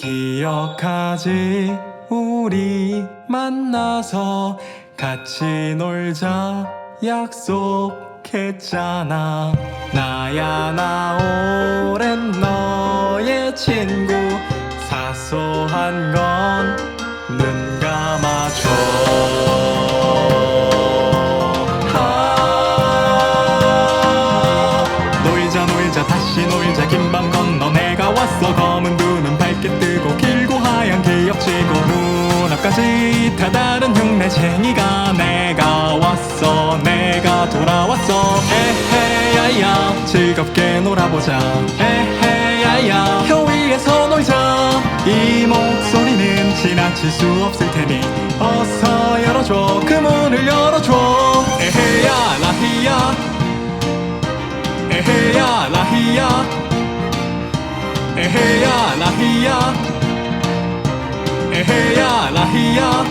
기억하지? 우리 만나서 같이 놀자. 약속했잖아. 나야 나 오랜 너의 친구. 사소한 건 눈 감아줘. 아, 놀자 놀자 다시 놀자. 긴 밤 건너 내가 왔어. 검은 문 앞까지 다 다른 흉내쟁이가 내가 왔어 내가 돌아왔어. 에헤야야 즐겁게 놀아보자. 에헤야야 혀 위에서 놀자. 이 목소리는 지나칠 수 없을 테니 어서 열어줘 그 문을 열어줘. 에헤야 라히야. 에헤야 라히야. 에헤야 라히야 에헤야 라히야.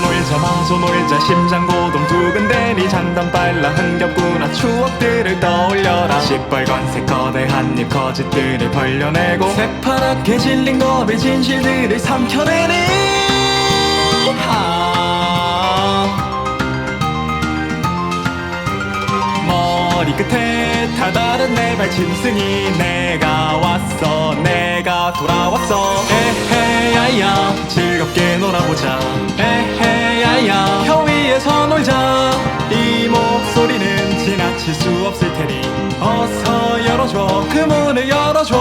놀자 마저 놀자 심장 고동 두근대니 장단 빨라 흥겹구나. 추억들을 떠올려라. 시뻘건색 거대한 입 거짓들을 벌려내고 새파랗게 질린 겁의 진실들을 삼켜내니 아 머리 끝에 다 다른 내 발짐승이 내가 왔어. 내가 돌아왔어. 에헤야야 열어줘.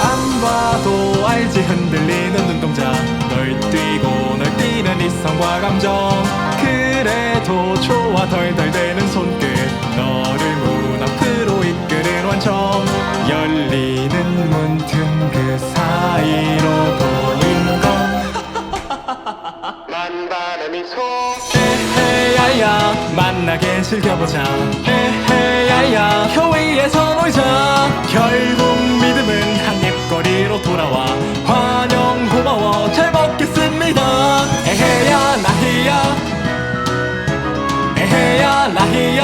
안 봐도 알지 흔들리는 눈동자. 널 뛰고 널 뛰는 이성과 감정 그래도 좋아 덜덜대는 손끝 너를 문 앞으로 이끄는 완성. 열리는 문 틈 그 사이로 건 만반의 미소. 에헤야야 만나게 즐겨보자. 에헤야야 혀 위에서 놀자. 결국 믿음은 한 입거리로 돌아와 나히야.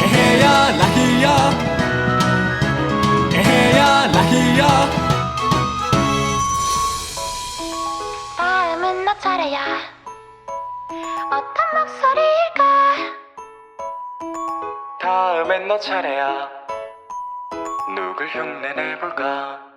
에헤야 나히야. 에헤야 나히야. 다음은 너 차례야. 어떤 목소리일까? 다음엔 너 차례야. 누굴 흉내내볼까